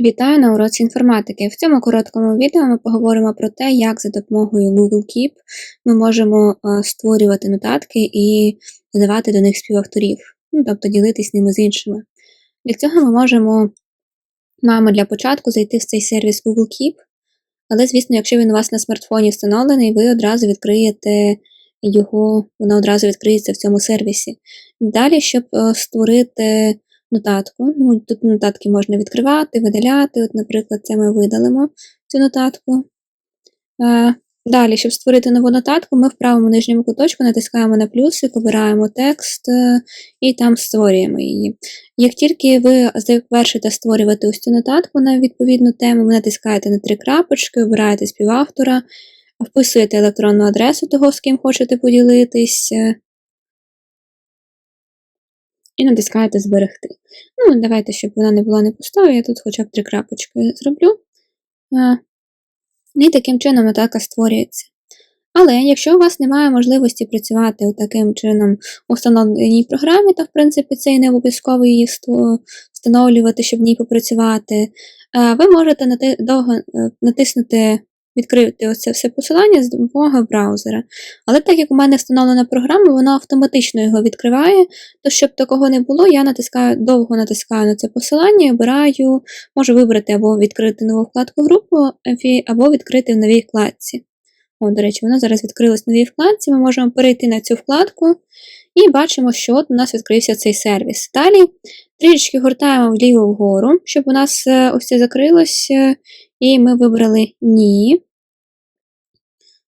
Вітаю на уроці інформатики. В цьому короткому відео ми поговоримо про те, як за допомогою Google Keep ми можемо е, створювати нотатки і додавати до них співавторів, ну, тобто ділитись ними з іншими. Для цього ми можемо, маємо для початку зайти в цей сервіс Google Keep, але, звісно, якщо він у вас на смартфоні встановлений, ви одразу відкриєте його, воно одразу відкриється в цьому сервісі. Далі, щоб е, створити нотатку. Ну, Тут нотатки можна відкривати, видаляти. От, Наприклад, це ми видалимо цю нотатку. Е, Далі, щоб створити нову нотатку, ми в правому нижньому куточку натискаємо на плюсик, обираємо текст е, і там створюємо її. Як тільки ви завершите створювати ось цю нотатку на відповідну тему, ви натискаєте на три крапочки, обираєте співавтора, вписуєте електронну адресу того, з ким хочете поділитись, е, і натискаєте Зберегти. Ну, давайте, щоб вона не була не пустою, я тут хоча б три крапочки зроблю. І таким чином нотатка створюється. Але якщо у вас немає можливості працювати таким чином у встановленій програмі, то в принципі це і не обов'язково її встановлювати, щоб в ній попрацювати, ви можете довго натиснути відкрити оце все посилання з допомогою браузера. Але так як у мене встановлена програма, вона автоматично його відкриває, то щоб такого не було, я натискаю, довго натискаю на це посилання обираю, можу вибрати або відкрити нову вкладку групу, або відкрити в новій вкладці. О, до речі, вона зараз відкрилась в новій вкладці. Ми можемо перейти на цю вкладку і бачимо, що от у нас відкрився цей сервіс. Далі трішечки гортаємо вліво вгору, щоб у нас е, ось це закрилося, і ми вибрали Ні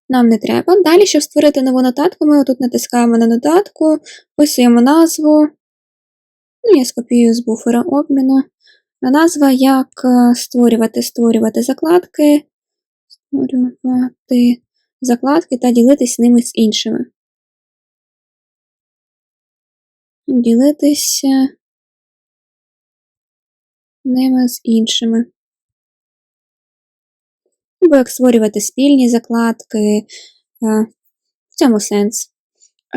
нам не треба. Далі, щоб створити нову нотатку, ми отут натискаємо на нотатку, вписуємо назву. Ну, я скопіюю з буфера обміну. Назва як е, створювати, створювати закладки, створювати закладки та ділитись ними з іншими. Ділитися ними з іншими або як створювати спільні закладки, е, в цьому сенс.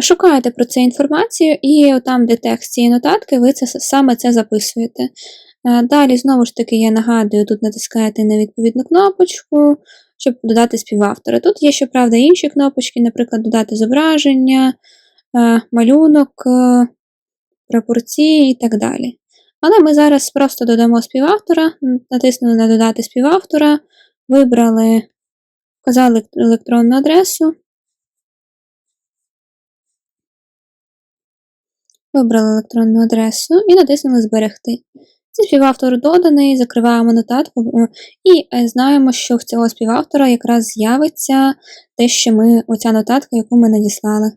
Шукаєте про це інформацію, і там, де текст цієї нотатки, ви це, саме це записуєте. Е, далі, знову ж таки, я нагадую, тут натискаєте на відповідну кнопочку, щоб додати співавтора. Тут є, щоправда, інші кнопочки, наприклад, додати зображення, е, малюнок, пропорції і так далі. Але ми зараз просто додамо співавтора, натиснули на додати співавтора, Вибрали, вказали електронну адресу. Вибрали електронну адресу і натиснули Зберегти. Цей співавтор доданий, закриваємо нотатку і е, знаємо, що в цього співавтора якраз з'явиться те, що ми, оця нотатка, яку ми надіслали.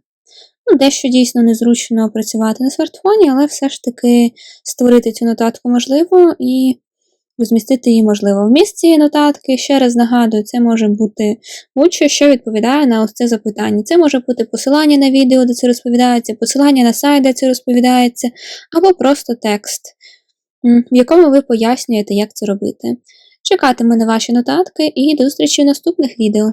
Ну, Дещо дійсно незручно працювати на смартфоні, але все ж таки створити цю нотатку можливо і Розмістити її можливо. в місці нотатки, ще раз нагадую, це може бути будь-що, що відповідає на ось це запитання. Це може бути посилання на відео, де це розповідається, посилання на сайт, де це розповідається, або просто текст, в якому ви пояснюєте, як це робити. Чекатиму на ваші нотатки і до зустрічі в наступних відео.